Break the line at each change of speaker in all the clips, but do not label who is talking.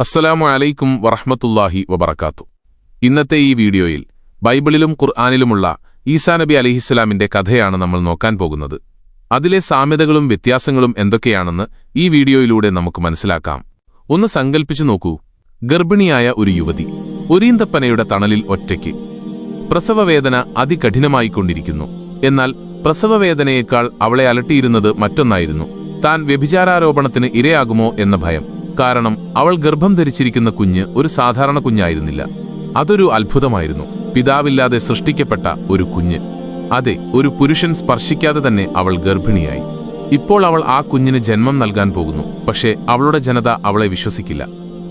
അസ്സലാമു അലൈക്കും വറഹ്മത്തുള്ളാഹി വബർക്കാത്തു ഇന്നത്തെ ഈ വീഡിയോയിൽ ബൈബിളിലും ഖുർആാനിലുമുള്ള ഈസാ നബി അലിഹിസ്സലാമിന്റെ കഥയാണ് നമ്മൾ നോക്കാൻ പോകുന്നത്. അതിലെ സാമ്യതകളും വ്യത്യാസങ്ങളും എന്തൊക്കെയാണെന്ന് ഈ വീഡിയോയിലൂടെ നമുക്ക് മനസ്സിലാക്കാം. ഒന്ന് സങ്കൽപ്പിച്ചു നോക്കൂ. ഗർഭിണിയായ ഒരു യുവതി ഒരീന്തപ്പനയുടെ തണലിൽ ഒറ്റയ്ക്ക്. പ്രസവവേദന അതികഠിനമായിക്കൊണ്ടിരിക്കുന്നു. എന്നാൽ പ്രസവവേദനയേക്കാൾ അവളെ അലട്ടിയിരുന്നത് മറ്റൊന്നായിരുന്നു. താൻ വ്യഭിചാരാരോപണത്തിന് ഇരയാകുമോ എന്ന ഭയം. കാരണം അവൾ ഗർഭം ധരിച്ചിരിക്കുന്ന കുഞ്ഞ് ഒരു സാധാരണ കുഞ്ഞായിരുന്നില്ല. അതൊരു അത്ഭുതമായിരുന്നു. പിതാവില്ലാതെ സൃഷ്ടിക്കപ്പെട്ട ഒരു കുഞ്ഞ്. അതെ ഒരു പുരുഷൻ സ്പർശിക്കാതെ തന്നെ അവൾ ഗർഭിണിയായി. ഇപ്പോൾ അവൾ ആ കുഞ്ഞിന് ജന്മം നൽകാൻ പോകുന്നു. പക്ഷേ അവളുടെ ജനത അവളെ വിശ്വസിക്കില്ല.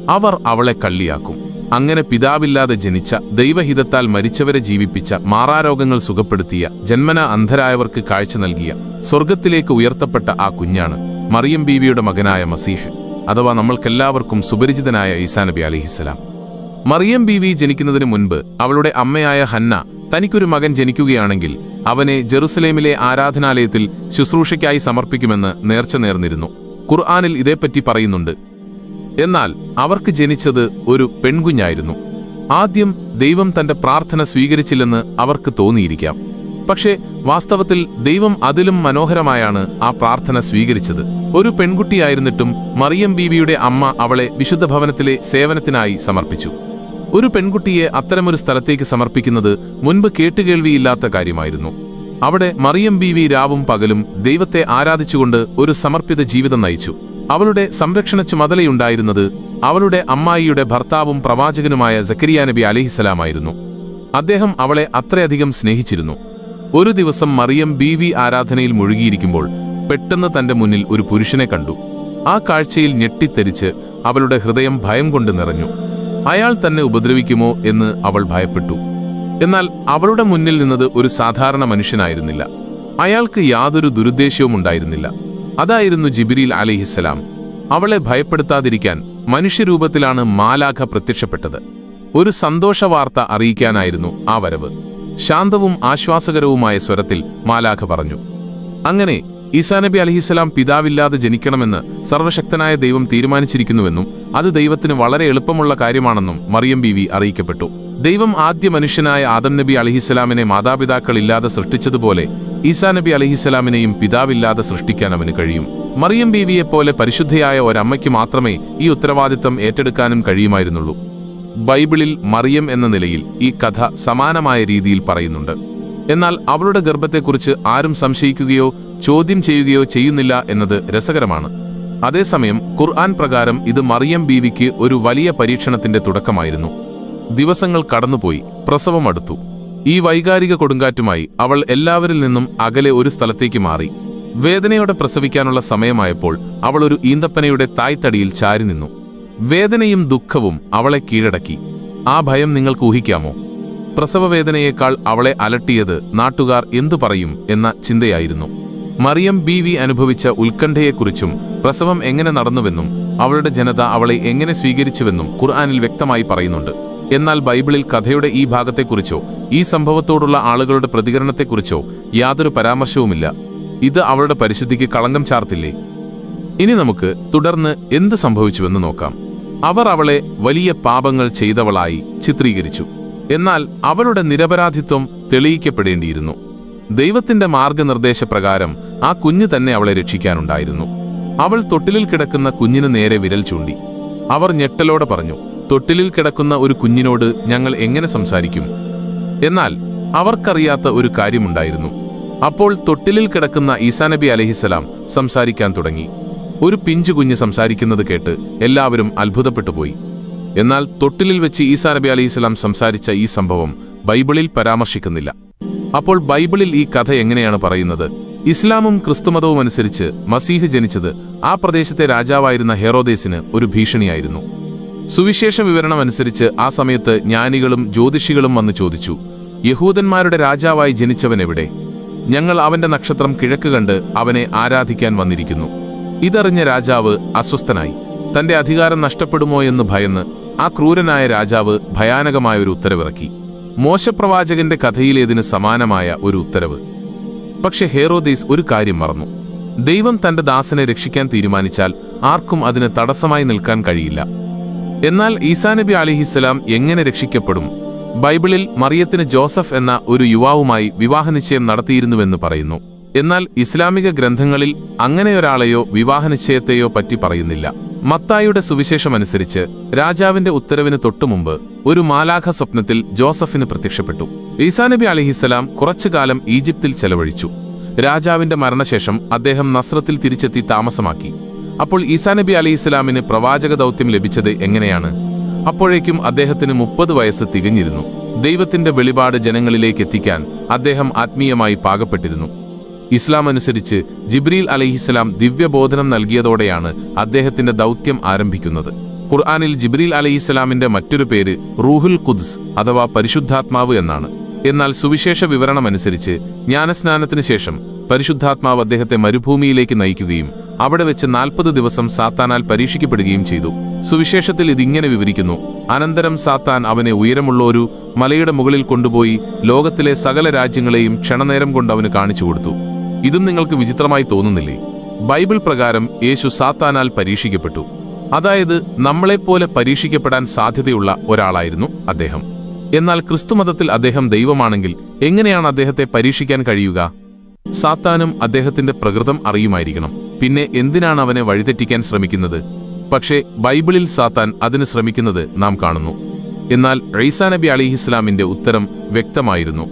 അവർ അവളെ കള്ളിയാക്കും. അങ്ങനെ പിതാവില്ലാതെ ജനിച്ച ദൈവഹിതത്താൽ മരിച്ചവരെ ജീവിപ്പിച്ച മാറാരോഗങ്ങൾ സുഖപ്പെടുത്തിയ ജന്മന അന്ധരായവർക്ക് കാഴ്ച നൽകിയ സ്വർഗത്തിലേക്ക് ഉയർത്തപ്പെട്ട ആ കുഞ്ഞാണ് മറിയം ബീവിയുടെ മകനായ മസീഹ്. അഥവാ നമ്മൾക്കെല്ലാവർക്കും സുപരിചിതനായ ഈസാ നബി അലിഹിസ്സലാം മറിയം ബീവി ജനിക്കുന്നതിന് മുൻപ് അവളുടെ അമ്മയായ ഹന്ന തനിക്കൊരു മകൻ ജനിക്കുകയാണെങ്കിൽ അവനെ ജെറുസലേമിലെ ആരാധനാലയത്തിൽ ശുശ്രൂഷയ്ക്കായി സമർപ്പിക്കുമെന്ന് നേർച്ച നേർന്നിരുന്നു. ഖുർആാനിൽ ഇതേപ്പറ്റി പറയുന്നുണ്ട്. എന്നാൽ അവർക്ക് ജനിച്ചത് ഒരു പെൺകുഞ്ഞായിരുന്നു. ആദ്യം ദൈവം തന്റെ പ്രാർത്ഥന സ്വീകരിച്ചില്ലെന്ന് അവർക്ക് തോന്നിയിരിക്കാം. പക്ഷേ വാസ്തവത്തിൽ ദൈവം അതിലും മനോഹരമായാണ് ആ പ്രാർത്ഥന സ്വീകരിച്ചത്. ഒരു പെൺകുട്ടിയായിരുന്നിട്ടും മറിയം ബീവിയുടെ അമ്മ അവളെ വിശുദ്ധ ഭവനത്തിലെ സേവനത്തിനായി സമർപ്പിച്ചു. ഒരു പെൺകുട്ടിയെ അത്തരമൊരു സ്ഥലത്തേക്ക് സമർപ്പിക്കുന്നത് മുൻപ് കേട്ടുകേൾവിയില്ലാത്ത കാര്യമായിരുന്നു. അവിടെ മറിയം ബീവി രാവും പകലും ദൈവത്തെ ആരാധിച്ചുകൊണ്ട് ഒരു സമർപ്പിത ജീവിതം നയിച്ചു. അവളുടെ സംരക്ഷണ ചുമതലയുണ്ടായിരുന്നത് അവളുടെ അമ്മായിയുടെ ഭർത്താവും പ്രവാചകനുമായ സക്കരിയ നബി അലിഹിസലാമായിരുന്നു അദ്ദേഹം അവളെ അത്രയധികം സ്നേഹിച്ചിരുന്നു. ഒരു ദിവസം മറിയം ബി വി ആരാധനയിൽ മുഴുകിയിരിക്കുമ്പോൾ പെട്ടെന്ന് തന്റെ മുന്നിൽ ഒരു പുരുഷനെ കണ്ടു. ആ കാഴ്ചയിൽ ഞെട്ടിത്തെരിച്ച് അവളുടെ ഹൃദയം ഭയം കൊണ്ട് നിറഞ്ഞു. അയാൾ തന്നെ ഉപദ്രവിക്കുമോ എന്ന് അവൾ ഭയപ്പെട്ടു. എന്നാൽ അവളുടെ മുന്നിൽ നിന്നത് ഒരു സാധാരണ മനുഷ്യനായിരുന്നില്ല. അയാൾക്ക് യാതൊരു ദുരുദ്ദേശവും ഉണ്ടായിരുന്നില്ല. അതായിരുന്നു ജിബിരിൽ അലിഹിസ്സലാം. അവളെ ഭയപ്പെടുത്താതിരിക്കാൻ മനുഷ്യരൂപത്തിലാണ് മാലാഖ പ്രത്യക്ഷപ്പെട്ടത്. ഒരു സന്തോഷ വാർത്ത അറിയിക്കാനായിരുന്നു ആ വരവ്. ശാന്തവും ആശ്വാസകരവുമായ സ്വരത്തിൽ മാലാഖ പറഞ്ഞു അങ്ങനെ ഈസാ നബി അലഹിസ്സലാം പിതാവില്ലാതെ ജനിക്കണമെന്ന് സർവശക്തനായ ദൈവം തീരുമാനിച്ചിരിക്കുന്നുവെന്നും അത് ദൈവത്തിന് വളരെ എളുപ്പമുള്ള കാര്യമാണെന്നും മറിയം ബീവി അറിയിക്കപ്പെട്ടു. ദൈവം ആദ്യ മനുഷ്യനായ ആദം നബി അലഹിസ്സലാമിനെ മാതാപിതാക്കളില്ലാതെ സൃഷ്ടിച്ചതുപോലെ ഈസാ നബി അലഹിസ്സലാമിനെയും പിതാവില്ലാതെ സൃഷ്ടിക്കാൻ അവന് കഴിയും. മറിയം ബീവിയെപ്പോലെ പരിശുദ്ധയായ ഒരമ്മയ്ക്ക് മാത്രമേ ഈ ഉത്തരവാദിത്തം ഏറ്റെടുക്കാനും കഴിയുമായിരുന്നുള്ളൂ. ബൈബിളിൽ മറിയം എന്ന നിലയിൽ ഈ കഥ സമാനമായ രീതിയിൽ പറയുന്നുണ്ട്. എന്നാൽ അവളുടെ ഗർഭത്തെക്കുറിച്ച് ആരും സംശയിക്കുകയോ ചോദ്യം ചെയ്യുകയോ ചെയ്യുന്നില്ല എന്നത് രസകരമാണ്. അതേസമയം ഖുർആൻ പ്രകാരം ഇത് മറിയം ബീവിക്ക് ഒരു വലിയ പരീക്ഷണത്തിന്റെ തുടക്കമായിരുന്നു. ദിവസങ്ങൾ കടന്നുപോയി പ്രസവം അടുത്തു. ഈ വൈകാരിക കൊടുങ്കാറ്റുമായി അവൾ എല്ലാവരിൽ നിന്നും അകലെ ഒരു സ്ഥലത്തേക്ക് മാറി. വേദനയോടെ പ്രസവിക്കാനുള്ള സമയമായപ്പോൾ അവൾ ഒരു ഈന്തപ്പനയുടെ തായ്തടിയിൽ ചാരി നിന്നു. വേദനയും ദുഃഖവും അവളെ കീഴടക്കി. ആ ഭയം നിങ്ങൾക്ക് ഊഹിക്കാമോ? പ്രസവവേദനയേക്കാൾ അവളെ അലട്ടിയത് നാട്ടുകാർ എന്തു പറയും എന്ന ചിന്തയായിരുന്നു. മറിയം ബി വി അനുഭവിച്ച ഉത്കണ്ഠയെക്കുറിച്ചും പ്രസവം എങ്ങനെ നടന്നുവെന്നും അവളുടെ ജനത അവളെ എങ്ങനെ സ്വീകരിച്ചുവെന്നും ഖുർആാനിൽ വ്യക്തമായി പറയുന്നുണ്ട്. എന്നാൽ ബൈബിളിൽ കഥയുടെ ഈ ഭാഗത്തെക്കുറിച്ചോ ഈ സംഭവത്തോടുള്ള ആളുകളുടെ പ്രതികരണത്തെക്കുറിച്ചോ യാതൊരു പരാമർശവുമില്ല. ഇത് അവളുടെ പരിശുദ്ധിക്ക് കളങ്കം ചാർത്തില്ലേ? ഇനി നമുക്ക് തുടർന്ന് എന്ത് സംഭവിച്ചുവെന്ന് നോക്കാം. അവർ അവളെ വലിയ പാപങ്ങൾ ചെയ്തവളായി ചിത്രീകരിച്ചു. എന്നാൽ അവളുടെ നിരപരാധിത്വം തെളിയിക്കപ്പെടേണ്ടിയിരുന്നു. ദൈവത്തിന്റെ മാർഗനിർദ്ദേശപ്രകാരം ആ കുഞ്ഞ് തന്നെ അവളെ രക്ഷിക്കാനുണ്ടായിരുന്നു. അവൾ തൊട്ടിലിൽ കിടക്കുന്ന കുഞ്ഞിന് നേരെ വിരൽ ചൂണ്ടി. അവർ ഞെട്ടലോടെ പറഞ്ഞു തൊട്ടിലിൽ കിടക്കുന്ന ഒരു കുഞ്ഞിനോട് ഞങ്ങൾ എങ്ങനെ സംസാരിക്കും? എന്നാൽ അവർക്കറിയാത്ത ഒരു കാര്യമുണ്ടായിരുന്നു. അപ്പോൾ തൊട്ടിലിൽ കിടക്കുന്ന ഈസാനബി അലഹിസലാം സംസാരിക്കാൻ തുടങ്ങി. ഒരു പിഞ്ചു കുഞ്ഞ് സംസാരിക്കുന്നത് കേട്ട് എല്ലാവരും അത്ഭുതപ്പെട്ടു പോയി. എന്നാൽ തൊട്ടിലിൽ വെച്ച് ഈസാ നബി അലി ഇസ്ലാം സംസാരിച്ച ഈ സംഭവം ബൈബിളിൽ പരാമർശിക്കുന്നില്ല. അപ്പോൾ ബൈബിളിൽ ഈ കഥ എങ്ങനെയാണ് പറയുന്നത്? ഇസ്ലാമും ക്രിസ്തുമതവും അനുസരിച്ച് മസീഹ് ജനിച്ചത് ആ പ്രദേശത്തെ രാജാവായിരുന്ന ഹെറോദേസിന് ഒരു ഭീഷണിയായിരുന്നു. സുവിശേഷ വിവരണം അനുസരിച്ച് ആ സമയത്ത് ജ്ഞാനികളും ജ്യോതിഷികളും വന്ന് ചോദിച്ചു യഹൂദന്മാരുടെ രാജാവായി ജനിച്ചവൻ എവിടെ ഞങ്ങൾ അവന്റെ നക്ഷത്രം കിഴക്ക് കണ്ട് അവനെ ആരാധിക്കാൻ വന്നിരിക്കുന്നു. ഇതറിഞ്ഞ രാജാവ് അസ്വസ്ഥനായി. തന്റെ അധികാരം നഷ്ടപ്പെടുമോ എന്ന് ഭയന്ന് ആ ക്രൂരനായ രാജാവ് ഭയാനകമായ ഒരു ഉത്തരവിറക്കി. മോശപ്രവാചകന്റെ കഥയിലേതിന് സമാനമായ ഒരു ഉത്തരവ്. പക്ഷെ ഹേറോദേസ് ഒരു കാര്യം മറന്നു. ദൈവം തന്റെ ദാസനെ രക്ഷിക്കാൻ തീരുമാനിച്ചാൽ ആർക്കും അതിന് തടസ്സമായി നിൽക്കാൻ കഴിയില്ല. എന്നാൽ ഈസാ നബി അലിഹിസ്സലാം എങ്ങനെ രക്ഷിക്കപ്പെടും? ബൈബിളിൽ മറിയത്തിന് ജോസഫ് എന്ന ഒരു യുവാവുമായി വിവാഹനിശ്ചയം നടത്തിയിരുന്നുവെന്ന് പറയുന്നു. എന്നാൽ ഇസ്ലാമിക ഗ്രന്ഥങ്ങളിൽ അങ്ങനെയൊരാളെയോ വിവാഹനിശ്ചയത്തെയോ പറ്റി പറയുന്നില്ല. മത്തായുടെ സുവിശേഷമനുസരിച്ച് രാജാവിന്റെ ഉത്തരവിന് തൊട്ടുമുമ്പ് ഒരു മാലാഖ സ്വപ്നത്തിൽ ജോസഫിന് പ്രത്യക്ഷപ്പെട്ടു. ഈസാനബി അലിഹിസ്സലാം കുറച്ചുകാലം ഈജിപ്തിൽ ചെലവഴിച്ചു. രാജാവിന്റെ മരണശേഷം അദ്ദേഹം നസ്രത്തിൽ തിരിച്ചെത്തി താമസമാക്കി. അപ്പോൾ ഈസാനബി അലിഹിസ്സലാമിന് പ്രവാചക ദൗത്യം ലഭിച്ചത് എങ്ങനെയാണ്? അപ്പോഴേക്കും അദ്ദേഹത്തിന് മുപ്പത് വയസ്സ് തികഞ്ഞിരുന്നു. ദൈവത്തിന്റെ വെളിപാട് ജനങ്ങളിലേക്ക് എത്തിക്കാൻ അദ്ദേഹം ആത്മീയമായി പാകപ്പെട്ടിരുന്നു. ഇസ്ലാം അനുസരിച്ച് ജിബ്രീൽ അലഹിസ്സലാം ദിവ്യബോധനം നൽകിയതോടെയാണ് അദ്ദേഹത്തിന്റെ ദൗത്യം ആരംഭിക്കുന്നത്. ഖുർആാനിൽ ജിബ്രീൽ അലഹിസ്സലാമിന്റെ മറ്റൊരു പേര് റൂഹുൽ ഖുദ്സ് അഥവാ പരിശുദ്ധാത്മാവ് എന്നാണ്. എന്നാൽ സുവിശേഷ വിവരണമനുസരിച്ച് ജ്ഞാനസ്നാനത്തിന് ശേഷം പരിശുദ്ധാത്മാവ് അദ്ദേഹത്തെ മരുഭൂമിയിലേക്ക് നയിക്കുകയും അവിടെ വെച്ച് നാൽപ്പത് ദിവസം സാത്താനാൽ പരീക്ഷിക്കപ്പെടുകയും ചെയ്തു. സുവിശേഷത്തിൽ ഇതിങ്ങനെ വിവരിക്കുന്നു അനന്തരം സാത്താൻ അവനെ ഉയരമുള്ള ഒരു മലയുടെ മുകളിൽ കൊണ്ടുപോയി ലോകത്തിലെ സകല രാജ്യങ്ങളെയും ക്ഷണനേരം കൊണ്ട് അവന് കാണിച്ചു കൊടുത്തു. ഇതും നിങ്ങൾക്ക് വിചിത്രമായി തോന്നുന്നില്ലേ? ബൈബിൾ പ്രകാരം യേശു സാത്താനാൽ പരീക്ഷിക്കപ്പെട്ടു. അതായത് നമ്മളെപ്പോലെ പരീക്ഷിക്കപ്പെടാൻ സാധ്യതയുള്ള ഒരാളായിരുന്നു അദ്ദേഹം. എന്നാൽ ക്രിസ്തുമതത്തിൽ അദ്ദേഹം ദൈവമാണെങ്കിൽ എങ്ങനെയാണ് അദ്ദേഹത്തെ പരീക്ഷിക്കാൻ കഴിയുക? സാത്താനും അദ്ദേഹത്തിന്റെ പ്രകൃതം അറിയുമായിരിക്കണം. പിന്നെ എന്തിനാണ് അവനെ വഴിതെറ്റിക്കാൻ ശ്രമിക്കുന്നത്? പക്ഷേ ബൈബിളിൽ സാത്താൻ അതിന് ശ്രമിക്കുന്നത് നാം കാണുന്നു. എന്നാൽ റൈസാ നബി അലിഹിസ്ലാമിന്റെ ഉത്തരം വ്യക്തമായിരുന്നു.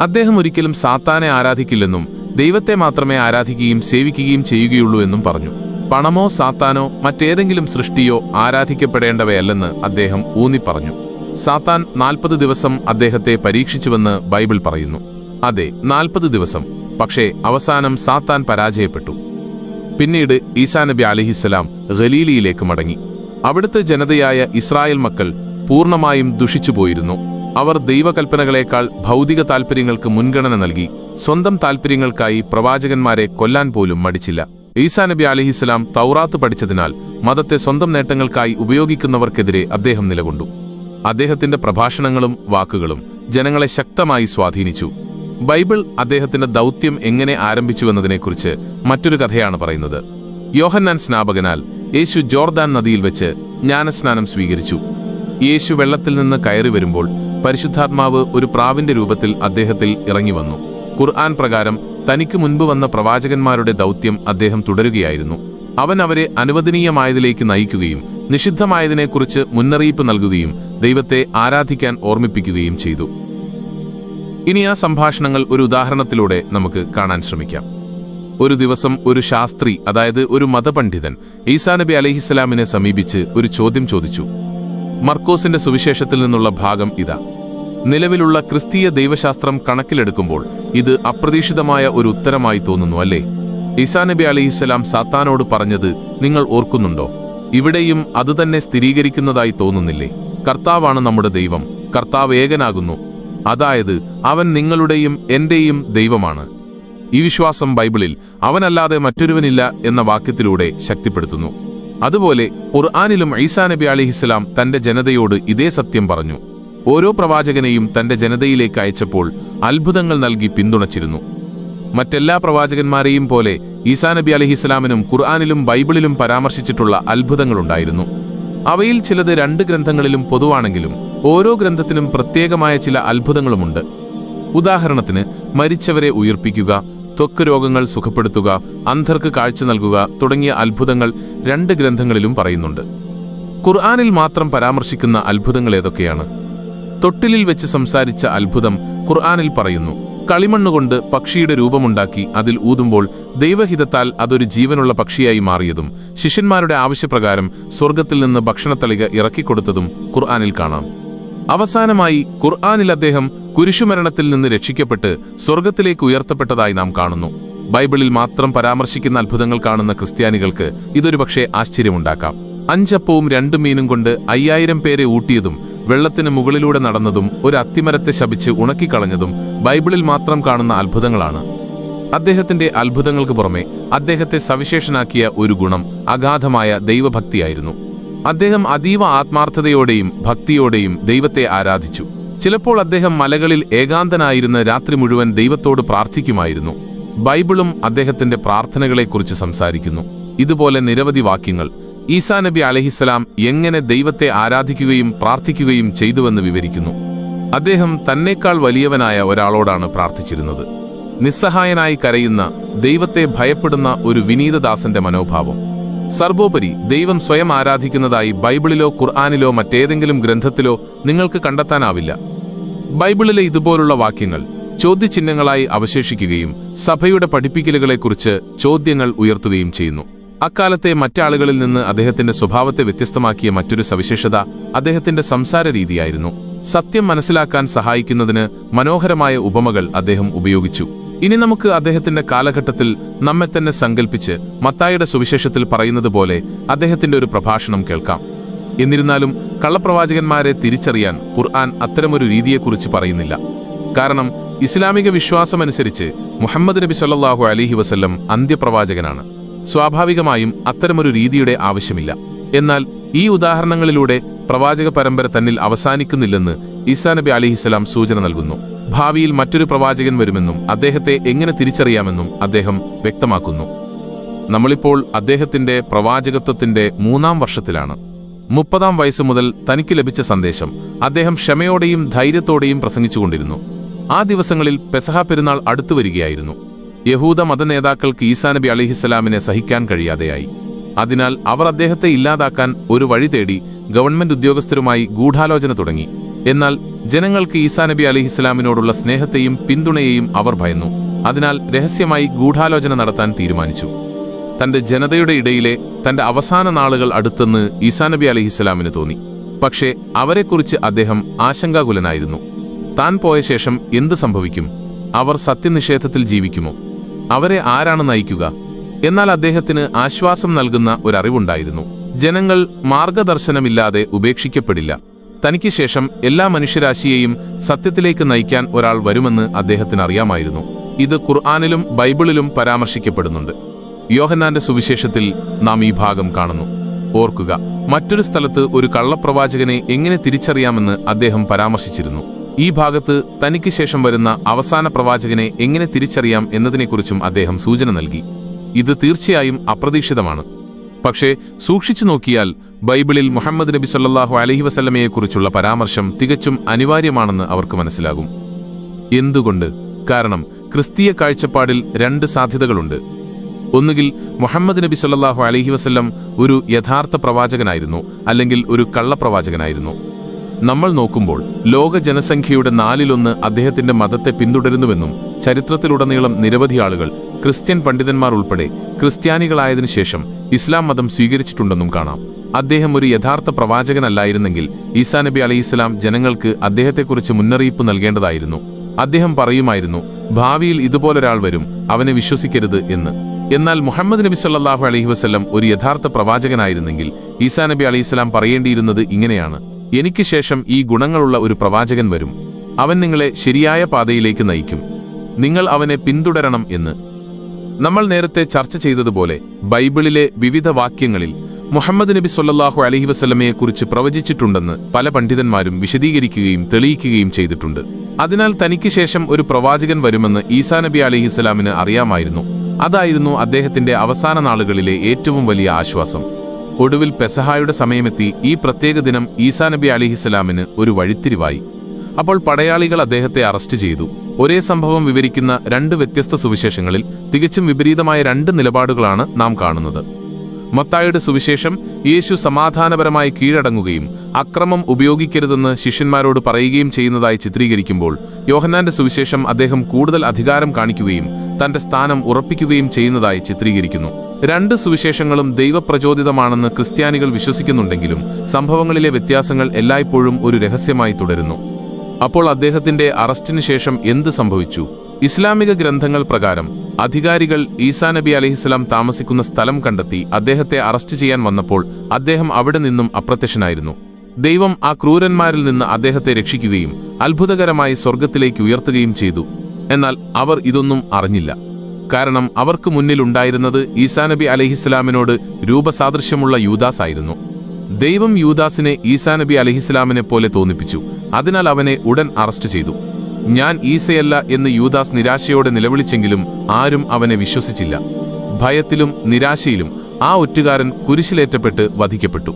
അദ്ദേഹം ഒരിക്കലും സാത്താനെ ആരാധിക്കില്ലെന്നും ദൈവത്തെ മാത്രമേ ആരാധിക്കുകയും സേവിക്കുകയും ചെയ്യുകയുള്ളൂ എന്നും പറഞ്ഞു. പണമോ സാത്താനോ മറ്റേതെങ്കിലും സൃഷ്ടിയോ ആരാധിക്കപ്പെടേണ്ടവയല്ലെന്ന് അദ്ദേഹം ഊന്നിപ്പറഞ്ഞു സാത്താൻ നാൽപ്പത് ദിവസം അദ്ദേഹത്തെ പരീക്ഷിച്ചുവെന്ന് ബൈബിൾ പറയുന്നു. അതെ നാൽപ്പത് ദിവസം. പക്ഷേ അവസാനം സാത്താൻ പരാജയപ്പെട്ടു. പിന്നീട് ഈസാ നബി അലിഹിസ്സലാം ഖലീലിയിലേക്ക് മടങ്ങി. അവിടുത്തെ ജനതയായ ഇസ്രായേൽ മക്കൾ പൂർണമായും ദുഷിച്ചുപോയിരുന്നു. അവർ ദൈവകൽപ്പനകളേക്കാൾ ഭൗതിക താൽപര്യങ്ങൾക്ക് മുൻഗണന നൽകി. സ്വന്തം താൽപര്യങ്ങൾക്കായി പ്രവാചകന്മാരെ കൊല്ലാൻ പോലും മടിച്ചില്ല. ഈസാ നബി അലിഹിസ്ലാം തൗറാത്ത് പഠിച്ചതിനാൽ മതത്തെ സ്വന്തം നേട്ടങ്ങൾക്കായി ഉപയോഗിക്കുന്നവർക്കെതിരെ അദ്ദേഹം നിലകൊണ്ടു. അദ്ദേഹത്തിന്റെ പ്രഭാഷണങ്ങളും വാക്കുകളും ജനങ്ങളെ ശക്തമായി സ്വാധീനിച്ചു. ബൈബിൾ അദ്ദേഹത്തിന്റെ ദൗത്യം എങ്ങനെ ആരംഭിച്ചുവെന്നതിനെക്കുറിച്ച് മറ്റൊരു കഥയാണ് പറയുന്നത്. യോഹന്നാൻ സ്നാപകനാൽ യേശു ജോർദാൻ നദിയിൽ വെച്ച് ജ്ഞാനസ്നാനം സ്വീകരിച്ചു. യേശു വെള്ളത്തിൽ നിന്ന് കയറി വരുമ്പോൾ പരിശുദ്ധാത്മാവ് ഒരു പ്രാവിന്റെ രൂപത്തിൽ അദ്ദേഹത്തിൽ ഇറങ്ങി വന്നു ഖുർആൻ പ്രകാരം തനിക്ക് മുൻപ് വന്ന പ്രവാചകന്മാരുടെ ദൗത്യം അദ്ദേഹം തുടരുകയായിരുന്നു. അവൻ അവരെ അനുവദനീയമായതിലേക്ക് നയിക്കുകയും നിഷിദ്ധമായതിനെക്കുറിച്ച് മുന്നറിയിപ്പ് നൽകുകയും ദൈവത്തെ ആരാധിക്കാൻ ഓർമ്മിപ്പിക്കുകയും ചെയ്തു. ഇനി ആ സംഭാഷണങ്ങൾ ഒരു ഉദാഹരണത്തിലൂടെ നമുക്ക് കാണാൻ ശ്രമിക്കാം. ഒരു ദിവസം ഒരു ശാസ്ത്രി അതായത് ഒരു മതപണ്ഡിതൻ ഈസാ നബി അലഹിസ്സലാമിനെ സമീപിച്ച് ഒരു ചോദ്യം ചോദിച്ചു. മർക്കോസിന്റെ സുവിശേഷത്തിൽ നിന്നുള്ള ഭാഗം ഇതാ. നിലവിലുള്ള ക്രിസ്തീയ ദൈവശാസ്ത്രം കണക്കിലെടുക്കുമ്പോൾ ഇത് അപ്രതീക്ഷിതമായ ഒരു ഉത്തരമായി തോന്നുന്നു അല്ലേ? ഈസാ നബി അലഹിസ്സലാം സാത്താനോട് പറഞ്ഞത് നിങ്ങൾ ഓർക്കുന്നുണ്ടോ? ഇവിടെയും അതുതന്നെ സ്ഥിരീകരിക്കുന്നതായി തോന്നുന്നില്ലേ? കർത്താവാണ് നമ്മുടെ ദൈവം കർത്താവ് ഏകനാകുന്നു. അതായത് അവൻ നിങ്ങളുടെയും എന്റെയും ദൈവമാണ്. ഈ വിശ്വാസം ബൈബിളിൽ അവനല്ലാതെ മറ്റൊരുവനില്ല എന്ന വാക്യത്തിലൂടെ ശക്തിപ്പെടുത്തുന്നു. അതുപോലെ ഖുർആാനിലും ഐസാ നബി അലിഹിസ്ലാം തന്റെ ജനതയോട് ഇതേ സത്യം പറഞ്ഞു. ഓരോ പ്രവാചകനെയും തന്റെ ജനതയിലേക്ക് അയച്ചപ്പോൾ അത്ഭുതങ്ങൾ നൽകി പിന്തുണച്ചിരുന്നു. മറ്റെല്ലാ പ്രവാചകന്മാരെയും പോലെ ഈസാ നബി അലഹിസ്ലാമിനും ഖുർആാനിലും ബൈബിളിലും പരാമർശിച്ചിട്ടുള്ള അത്ഭുതങ്ങളുണ്ടായിരുന്നു. അവയിൽ ചിലത് രണ്ട് ഗ്രന്ഥങ്ങളിലും പൊതുവാണെങ്കിലും ഓരോ ഗ്രന്ഥത്തിനും പ്രത്യേകമായ ചില അത്ഭുതങ്ങളുമുണ്ട്. ഉദാഹരണത്തിന് മരിച്ചവരെ ഉയർപ്പിക്കുക ത്വക്ക് രോഗങ്ങൾ സുഖപ്പെടുത്തുക അന്ധർക്ക് കാഴ്ച നൽകുക തുടങ്ങിയ അത്ഭുതങ്ങൾ രണ്ട് ഗ്രന്ഥങ്ങളിലും പറയുന്നുണ്ട്. ഖുർആാനിൽ മാത്രം പരാമർശിക്കുന്ന അത്ഭുതങ്ങൾ ഏതൊക്കെയാണ്? തൊട്ടിലിൽ വെച്ച് സംസാരിച്ച അത്ഭുതം ഖുർആാനിൽ പറയുന്നു. കളിമണ്ണുകൊണ്ട് പക്ഷിയുടെ രൂപമുണ്ടാക്കി അതിൽ ഊതുമ്പോൾ ദൈവഹിതത്താൽ അതൊരു ജീവനുള്ള പക്ഷിയായി മാറിയതും ശിഷ്യന്മാരുടെ ആവശ്യപ്രകാരം സ്വർഗത്തിൽ നിന്ന് ഭക്ഷണത്തളിക ഇറക്കിക്കൊടുത്തതും ഖുർആാനിൽ കാണാം. അവസാനമായി ഖുർആാനിൽ അദ്ദേഹം കുരിശുമരണത്തിൽ നിന്ന് രക്ഷിക്കപ്പെട്ട് സ്വർഗത്തിലേക്ക് ഉയർത്തപ്പെട്ടതായി നാം കാണുന്നു. ബൈബിളിൽ മാത്രം പരാമർശിക്കുന്ന അത്ഭുതങ്ങൾ കാണുന്ന ക്രിസ്ത്യാനികൾക്ക് ഇതൊരുപക്ഷെ ആശ്ചര്യമുണ്ടാക്കാം. അഞ്ചപ്പവും രണ്ടു മീനും കൊണ്ട് അയ്യായിരം പേരെ ഊട്ടിയതും വെള്ളത്തിന് മുകളിലൂടെ നടന്നതും ഒരു അത്തിമരത്തെ ശപിച്ച് ഉണക്കിക്കളഞ്ഞതും ബൈബിളിൽ മാത്രം കാണുന്ന അത്ഭുതങ്ങളാണ്. അദ്ദേഹത്തിന്റെ അത്ഭുതങ്ങൾക്ക് പുറമെ അദ്ദേഹത്തെ സവിശേഷനാക്കിയ ഒരു ഗുണം അഗാധമായ ദൈവഭക്തിയായിരുന്നു. അദ്ദേഹം അതീവ ആത്മാർത്ഥതയോടെയും ഭക്തിയോടെയും ദൈവത്തെ ആരാധിച്ചു. ചിലപ്പോൾ അദ്ദേഹം മലകളിൽ ഏകാന്തനായിരുന്ന രാത്രി മുഴുവൻ ദൈവത്തോട് പ്രാർത്ഥിക്കുമായിരുന്നു. ബൈബിളും അദ്ദേഹത്തിന്റെ പ്രാർത്ഥനകളെക്കുറിച്ച് സംസാരിക്കുന്നു. ഇതുപോലെ നിരവധി വാക്യങ്ങൾ ഈസാ നബി അലഹിസ്സലാം എങ്ങനെ ദൈവത്തെ ആരാധിക്കുകയും പ്രാർത്ഥിക്കുകയും ചെയ്തുവെന്ന് വിവരിക്കുന്നു. അദ്ദേഹം തന്നേക്കാൾ വലിയവനായ ഒരാളോടാണ് പ്രാർത്ഥിച്ചിരുന്നത്. നിസ്സഹായനായി കരയുന്ന ദൈവത്തെ ഭയപ്പെടുന്ന ഒരു വിനീതദാസന്റെ മനോഭാവം. സർവോപരി ദൈവം സ്വയം ആരാധിക്കുന്നതായി ബൈബിളിലോ ഖുർആാനിലോ മറ്റേതെങ്കിലും ഗ്രന്ഥത്തിലോ നിങ്ങൾക്ക് കണ്ടെത്താനാവില്ല. ബൈബിളിലെ ഇതുപോലുള്ള വാക്യങ്ങൾ ചോദ്യചിഹ്നങ്ങളായി അവശേഷിക്കുകയും സഭയുടെ പഠിപ്പിക്കലുകളെക്കുറിച്ച് ചോദ്യങ്ങൾ ഉയർത്തുകയും ചെയ്യുന്നു. അക്കാലത്തെ മറ്റാളുകളിൽ നിന്ന് അദ്ദേഹത്തിന്റെ സ്വഭാവത്തെ വ്യത്യസ്തമാക്കിയ മറ്റൊരു സവിശേഷത അദ്ദേഹത്തിന്റെ സംസാര രീതിയായിരുന്നു. സത്യം മനസ്സിലാക്കാൻ സഹായിക്കുന്നതിന് മനോഹരമായ ഉപമകൾ അദ്ദേഹം ഉപയോഗിച്ചു. ഇനി നമുക്ക് അദ്ദേഹത്തിന്റെ കാലഘട്ടത്തിൽ നമ്മെ തന്നെ സങ്കല്പിച്ച് മത്തായുടെ സുവിശേഷത്തിൽ പറയുന്നത് പോലെ അദ്ദേഹത്തിന്റെ ഒരു പ്രഭാഷണം കേൾക്കാം. എന്നിരുന്നാലും കള്ളപ്രവാചകന്മാരെ തിരിച്ചറിയാൻ ഖുർആൻ അത്തരമൊരു രീതിയെക്കുറിച്ച് പറയുന്നില്ല. കാരണം ഇസ്ലാമിക വിശ്വാസമനുസരിച്ച് മുഹമ്മദ് നബി സല്ലാഹു അലിഹി വസല്ലം അന്ത്യപ്രവാചകനാണ്. സ്വാഭാവികമായും അത്തരമൊരു രീതിയുടെ ആവശ്യമില്ല. എന്നാൽ ഈ ഉദാഹരണങ്ങളിലൂടെ പ്രവാചക പരമ്പര തന്നിൽ അവസാനിക്കുന്നില്ലെന്ന് ഈസാ നബി അലിഹിസ്സലാം സൂചന നൽകുന്നു. ഭാവിയിൽ മറ്റൊരു പ്രവാചകൻ വരുമെന്നും അദ്ദേഹത്തെ എങ്ങനെ തിരിച്ചറിയാമെന്നും അദ്ദേഹം വ്യക്തമാക്കുന്നു. നമ്മളിപ്പോൾ അദ്ദേഹത്തിന്റെ പ്രവാചകത്വത്തിന്റെ മൂന്നാം വർഷത്തിലാണ്. മുപ്പതാം വയസ്സ് മുതൽ തനിക്ക് ലഭിച്ച സന്ദേശം അദ്ദേഹം ക്ഷമയോടെയും ധൈര്യത്തോടെയും പ്രസംഗിച്ചുകൊണ്ടിരുന്നു. ആ ദിവസങ്ങളിൽ പെസഹ പെരുന്നാൾ അടുത്തു വരികയായിരുന്നു. യഹൂദ മതനേതാക്കൾക്ക് ഈസാ നബി അലിഹിസ്സലാമിനെ സഹിക്കാൻ കഴിയാതെയായി. അതിനാൽ അവർ അദ്ദേഹത്തെ ഇല്ലാതാക്കാൻ ഒരു വഴി തേടി ഗവൺമെന്റ് ഉദ്യോഗസ്ഥരുമായി ഗൂഢാലോചന തുടങ്ങി. എന്നാൽ ജനങ്ങൾക്ക് ഈസാ നബി അലിഹിസ്സലാമിനോടുള്ള സ്നേഹത്തെയും പിന്തുണയെയും അവർ ഭയന്നു. അതിനാൽ രഹസ്യമായി ഗൂഢാലോചന നടത്താൻ തീരുമാനിച്ചു. തന്റെ ജനതയുടെ ഇടയിലെ തന്റെ അവസാന നാളുകൾ അടുത്തെന്ന് ഈസാ നബി അലിഹിസ്സലാമിന് തോന്നി. പക്ഷേ അവരെക്കുറിച്ച് അദ്ദേഹം ആശങ്കാകുലനായിരുന്നു. താൻ പോയ ശേഷം എന്ത് സംഭവിക്കും? അവർ സത്യനിഷേധത്തിൽ ജീവിക്കുമോ? അവരെ ആരാണ് നയിക്കുക? എന്നാൽ അദ്ദേഹത്തിന് ആശ്വാസം നൽകുന്ന ഒരറിവുണ്ടായിരുന്നു. ജനങ്ങൾ മാർഗദർശനമില്ലാതെ ഉപേക്ഷിക്കപ്പെടില്ല. തനിക്ക് ശേഷം എല്ലാ മനുഷ്യരാശിയെയും സത്യത്തിലേക്ക് നയിക്കാൻ ഒരാൾ വരുമെന്ന് അദ്ദേഹത്തിന് അറിയാമായിരുന്നു ഇത് ഖുർആാനിലും ബൈബിളിലും പരാമർശിക്കപ്പെടുന്നുണ്ട്. യോഹന്നാന്റെ സുവിശേഷത്തിൽ നാം ഈ ഭാഗം കാണുന്നു. ഓർക്കുക മറ്റൊരു സ്ഥലത്ത് ഒരു കള്ളപ്രവാചകനെ എങ്ങനെ തിരിച്ചറിയാമെന്ന് അദ്ദേഹം പരാമർശിച്ചിരുന്നു. ഈ ഭാഗത്ത് തനിക്ക് ശേഷം വരുന്ന അവസാന പ്രവാചകനെ എങ്ങനെ തിരിച്ചറിയാം എന്നതിനെക്കുറിച്ചും അദ്ദേഹം സൂചന നൽകി. ഇത് തീർച്ചയായും അപ്രതീക്ഷിതമാണ്. പക്ഷേ സൂക്ഷിച്ചു നോക്കിയാൽ ബൈബിളിൽ മുഹമ്മദ് നബി സല്ലാഹു അലഹി വസല്ലമയെക്കുറിച്ചുള്ള പരാമർശം തികച്ചും അനിവാര്യമാണെന്ന് അവർക്ക് മനസ്സിലാകും. എന്തുകൊണ്ട്? കാരണം ക്രിസ്തീയ കാഴ്ചപ്പാടിൽ രണ്ട് സാധ്യതകളുണ്ട്. ഒന്നുകിൽ മുഹമ്മദ് നബി സല്ലാഹു അലഹി വസല്ലം ഒരു യഥാർത്ഥ പ്രവാചകനായിരുന്നു അല്ലെങ്കിൽ ഒരു കള്ളപ്രവാചകനായിരുന്നു. നമ്മൾ നോക്കുമ്പോൾ ലോക ജനസംഖ്യയുടെ നാലിലൊന്ന് അദ്ദേഹത്തിന്റെ മതത്തെ പിന്തുടരുന്നുവെന്നും ചരിത്രത്തിലുടനീളം നിരവധി ആളുകൾ ക്രിസ്ത്യൻ പണ്ഡിതന്മാർ ഉൾപ്പെടെ ക്രിസ്ത്യാനികളായതിനു ശേഷം ഇസ്ലാം മതം സ്വീകരിച്ചിട്ടുണ്ടെന്നും കാണാം. അദ്ദേഹം ഒരു യഥാർത്ഥ പ്രവാചകനല്ലായിരുന്നെങ്കിൽ ഈസാ നബി അലൈഹിസ്ലാം ജനങ്ങൾക്ക് അദ്ദേഹത്തെക്കുറിച്ച് മുന്നറിയിപ്പ് നൽകേണ്ടതായിരുന്നു. അദ്ദേഹം പറയുമായിരുന്നു ഭാവിയിൽ ഇതുപോലൊരാൾ വരും അവനെ വിശ്വസിക്കരുത് എന്ന്. എന്നാൽ മുഹമ്മദ് നബി സല്ലാഹു അലഹി വസ്ല്ലം ഒരു യഥാർത്ഥ പ്രവാചകനായിരുന്നെങ്കിൽ ഈസാ നബി അലൈഹിസ്ലാം പറയേണ്ടിയിരുന്നത് ഇങ്ങനെയാണ്. എനിക്ക് ശേഷം ഈ ഗുണങ്ങളുള്ള ഒരു പ്രവാചകൻ വരും. അവൻ നിങ്ങളെ ശരിയായ പാതയിലേക്ക് നയിക്കും. നിങ്ങൾ അവനെ പിന്തുടരണം എന്ന്. നമ്മൾ നേരത്തെ ചർച്ച ചെയ്തതുപോലെ ബൈബിളിലെ വിവിധ വാക്യങ്ങളിൽ മുഹമ്മദ് നബി സൊല്ലാഹു അലഹി വസ്ലമയെക്കുറിച്ച് പ്രവചിച്ചിട്ടുണ്ടെന്ന് പല പണ്ഡിതന്മാരും വിശദീകരിക്കുകയും തെളിയിക്കുകയും ചെയ്തിട്ടുണ്ട്. അതിനാൽ തനിക്ക് ശേഷം ഒരു പ്രവാചകൻ വരുമെന്ന് ഈസാ നബി അലഹിസ്സലാമിന് അറിയാമായിരുന്നു. അതായിരുന്നു അദ്ദേഹത്തിന്റെ അവസാന നാളുകളിലെ ഏറ്റവും വലിയ ആശ്വാസം. ഒടുവിൽ പെസഹായുടെ സമയമെത്തി ഈ പ്രത്യേക ദിനം ഈസാ നബി അലിഹിസ്സലാമിന് ഒരു വഴിത്തിരിവായി. അപ്പോൾ പടയാളികൾ അദ്ദേഹത്തെ അറസ്റ്റ് ചെയ്തു. ഒരേ സംഭവം വിവരിക്കുന്ന രണ്ട് വ്യത്യസ്ത സുവിശേഷങ്ങളിൽ തികച്ചും വിപരീതമായ രണ്ട് നിലപാടുകളാണ് നാം കാണുന്നത്. മത്തായുടെ സുവിശേഷം യേശു സമാധാനപരമായി കീഴടങ്ങുകയും അക്രമം ഉപയോഗിക്കരുതെന്ന് ശിഷ്യന്മാരോട് പറയുകയും ചെയ്യുന്നതായി ചിത്രീകരിക്കുമ്പോൾ യോഹന്നാന്റെ സുവിശേഷം അദ്ദേഹം കൂടുതൽ അധികാരം കാണിക്കുകയും തന്റെ സ്ഥാനം ഉറപ്പിക്കുകയും ചെയ്യുന്നതായി ചിത്രീകരിക്കുന്നു. രണ്ട് സുവിശേഷങ്ങളും ദൈവപ്രചോദിതമാണെന്ന് ക്രിസ്ത്യാനികൾ വിശ്വസിക്കുന്നുണ്ടെങ്കിലും സംഭവങ്ങളിലെ വ്യത്യാസങ്ങൾ എല്ലായ്പ്പോഴും ഒരു രഹസ്യമായി തുടരുന്നു. അപ്പോൾ അദ്ദേഹത്തിന്റെ അറസ്റ്റിനു ശേഷം എന്ത് സംഭവിച്ചു? ഇസ്ലാമിക ഗ്രന്ഥങ്ങൾ പ്രകാരം അധികാരികൾ ഈസാ നബി അലഹിസ്ലാം താമസിക്കുന്ന സ്ഥലം കണ്ടെത്തി അദ്ദേഹത്തെ അറസ്റ്റ് ചെയ്യാൻ വന്നപ്പോൾ അദ്ദേഹം അവിടെ നിന്നും അപ്രത്യക്ഷനായിരുന്നു. ദൈവം ആ ക്രൂരന്മാരിൽ നിന്ന് അദ്ദേഹത്തെ രക്ഷിക്കുകയും അത്ഭുതകരമായി സ്വർഗത്തിലേക്ക് ഉയർത്തുകയും ചെയ്തു. എന്നാൽ അവർ ഇതൊന്നും അറിഞ്ഞില്ല. കാരണം അവർക്ക് മുന്നിലുണ്ടായിരുന്നത് ഈസാ നബി അലഹിസ്ലാമിനോട് രൂപസാദൃശ്യമുള്ള യൂദാസ് ആയിരുന്നു. ദൈവം യൂദാസിനെ ഈസാ നബി അലഹിസ്ലാമിനെ പോലെ തോന്നിപ്പിച്ചു. അതിനാൽ അവനെ ഉടൻ അറസ്റ്റ് ചെയ്തു. ഞാൻ ഈസയല്ല എന്ന് യൂദാസ് നിരാശയോടെ നിലവിളിച്ചെങ്കിലും ആരും അവനെ വിശ്വസിച്ചില്ല. ഭയത്തിലും നിരാശയിലും ആ ഒറ്റുകാരൻ കുരിശിലേറ്റപ്പെട്ട് വധിക്കപ്പെട്ടു.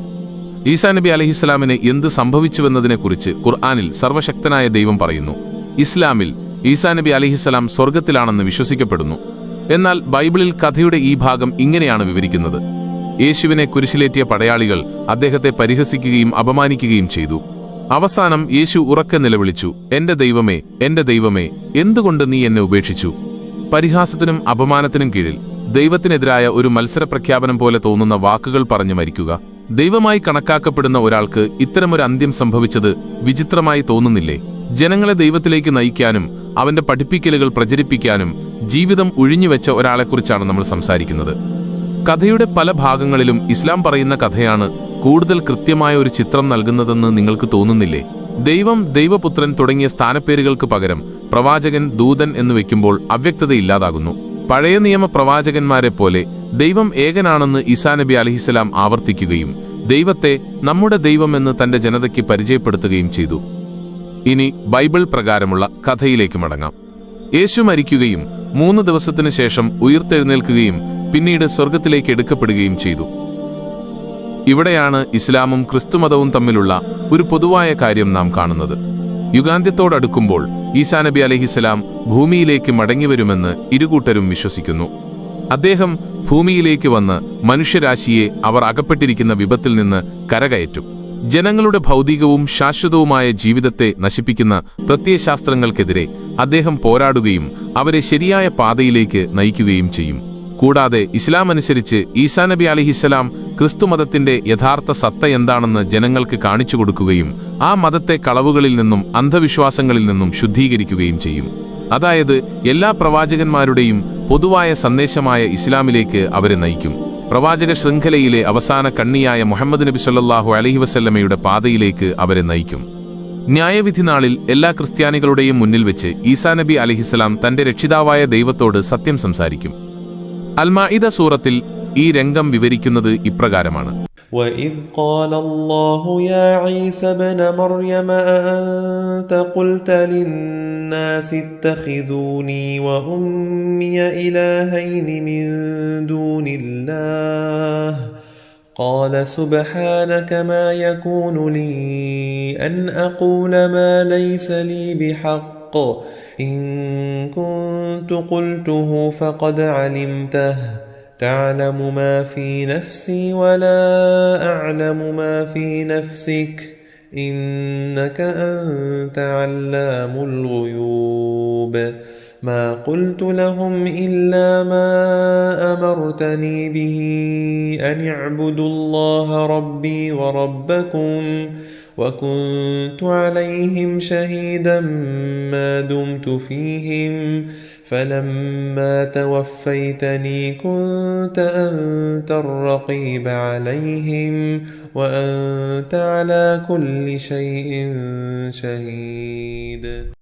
ഈസാ നബി അലഹിസ്സലാമിന് എന്ത് സംഭവിച്ചുവെന്നതിനെക്കുറിച്ച് ഖുർആാനിൽ സർവശക്തനായ ദൈവം പറയുന്നു. ഇസ്ലാമിൽ ഈസാ നബി അലഹിസ്സലാം സ്വർഗത്തിലാണെന്ന് വിശ്വസിക്കപ്പെടുന്നു. എന്നാൽ ബൈബിളിൽ കഥയുടെ ഈ ഭാഗം ഇങ്ങനെയാണ് വിവരിക്കുന്നത്. യേശുവിനെ കുരിശിലേറ്റിയ പടയാളികൾ അദ്ദേഹത്തെ പരിഹസിക്കുകയും അപമാനിക്കുകയും ചെയ്തു. അവസാനം യേശു ഉറക്കെ നിലവിളിച്ചു എന്റെ ദൈവമേ എന്റെ ദൈവമേ എന്തുകൊണ്ട് നീ എന്നെ ഉപേക്ഷിച്ചു? പരിഹാസത്തിനും അപമാനത്തിനും കീഴിൽ ദൈവത്തിനെതിരായ ഒരു മത്സര പ്രഖ്യാപനം പോലെ തോന്നുന്ന വാക്കുകൾ പറഞ്ഞു മരിക്കുക. ദൈവമായി കണക്കാക്കപ്പെടുന്ന ഒരാൾക്ക് ഇത്തരമൊരു അന്ത്യം സംഭവിച്ചത് വിചിത്രമായി തോന്നുന്നില്ലേ? ജനങ്ങളെ ദൈവത്തിലേക്ക് നയിക്കാനും അവന്റെ പഠിപ്പിക്കലുകൾ പ്രചരിപ്പിക്കാനും ജീവിതം ഒഴിഞ്ഞുവെച്ച ഒരാളെക്കുറിച്ചാണ് നമ്മൾ സംസാരിക്കുന്നത്. കഥയുടെ പല ഭാഗങ്ങളിലും ഇസ്ലാം പറയുന്ന കഥയാണ് കൂടുതൽ കൃത്യമായ ഒരു ചിത്രം നൽകുന്നതെന്ന് നിങ്ങൾക്ക് തോന്നുന്നില്ലേ? ദൈവം ദൈവപുത്രൻ തുടങ്ങിയ സ്ഥാനപ്പേരുകൾക്ക് പകരം പ്രവാചകൻ ദൂതൻ എന്ന് വെക്കുമ്പോൾ അവ്യക്തത ഇല്ലാതാകുന്നു. പഴയ നിയമ പ്രവാചകന്മാരെ പോലെ ദൈവം ഏകനാണെന്ന് ഈസാ നബി അലഹിസ്സലാം ആവർത്തിക്കുകയും ദൈവത്തെ നമ്മുടെ ദൈവമെന്ന് തന്റെ ജനതയ്ക്ക് പരിചയപ്പെടുത്തുകയും ചെയ്തു. ഇനി ബൈബിൾ പ്രകാരമുള്ള കഥയിലേക്ക് മടങ്ങാം. യേശു മരിക്കുകയും മൂന്ന് ദിവസത്തിന് ശേഷം ഉയർത്തെഴുന്നേൽക്കുകയും പിന്നീട് സ്വർഗത്തിലേക്ക് എടുക്കപ്പെടുകയും ചെയ്തു. ഇവിടെയാണ് ഇസ്ലാമും ക്രിസ്തുമതവും തമ്മിലുള്ള ഒരു പൊതുവായ കാര്യം നാം കാണുന്നത്. യുഗാന്ത്യത്തോടടുക്കുമ്പോൾ ഈസാ നബി അലഹിസ്സലാം ഭൂമിയിലേക്ക് മടങ്ങിവരുമെന്ന് ഇരുകൂട്ടരും വിശ്വസിക്കുന്നു. അദ്ദേഹം ഭൂമിയിലേക്ക് വന്ന് മനുഷ്യരാശിയെ അവർ അകപ്പെട്ടിരിക്കുന്ന വിപത്തിൽ നിന്ന് കരകയറ്റും. ജനങ്ങളുടെ ഭൗതികവും ശാശ്വതവുമായ ജീവിതത്തെ നശിപ്പിക്കുന്ന പ്രത്യയശാസ്ത്രങ്ങൾക്കെതിരെ അദ്ദേഹം പോരാടുകയും അവരെ ശരിയായ പാതയിലേക്ക് നയിക്കുകയും ചെയ്യും. കൂടാതെ ഇസ്ലാം അനുസരിച്ച് ഈസാ നബി അലിഹിസ്സലാം ക്രിസ്തുമതത്തിന്റെ യഥാർത്ഥ സത്ത എന്താണെന്ന് ജനങ്ങൾക്ക് കാണിച്ചു കൊടുക്കുകയും ആ മതത്തെ കളവുകളിൽ നിന്നും അന്ധവിശ്വാസങ്ങളിൽ നിന്നും ശുദ്ധീകരിക്കുകയും ചെയ്യും. അതായത് എല്ലാ പ്രവാചകന്മാരുടെയും പൊതുവായ സന്ദേശമായ ഇസ്ലാമിലേക്ക് അവരെ നയിക്കും. പ്രവാചക ശൃംഖലയിലെ അവസാന കണ്ണിയായ മുഹമ്മദ് നബി സല്ലാഹു അലഹി വസല്ലമയുടെ പാതയിലേക്ക് അവരെ നയിക്കും. ന്യായവിധി നാളിൽ എല്ലാ ക്രിസ്ത്യാനികളുടെയും മുന്നിൽ വെച്ച് ഈസാ നബി അലഹിസ്ലാം തന്റെ രക്ഷിതാവായ ദൈവത്തോട് സത്യം സംസാരിക്കും. അൽമാഇദ സൂറത്തിൽ ഈ രംഗം വിവരിക്കുന്നത് ഇപ്രകാരമാണ്.
وإذ قال الله يا عيسى ابن مريم أأنت قلت للناس اتخذوني وأمي إلهين من دون الله قال سبحانك ما يكون لي أن أقول ما ليس لي بحق إن كنت قلته فقد علمته تعلم ما في نفسي ولا أعلم ما في نفسك. إنك أنت علام الغيوب. ما قلت لهم إلا ما أمرتني به أن اعبدوا الله ربي وربكم وكنت عليهم شهيدا ما دمت فيهم. فلما توفيتني كنت أنت الرقيب عليهم وأنت على كل شيء شهيد.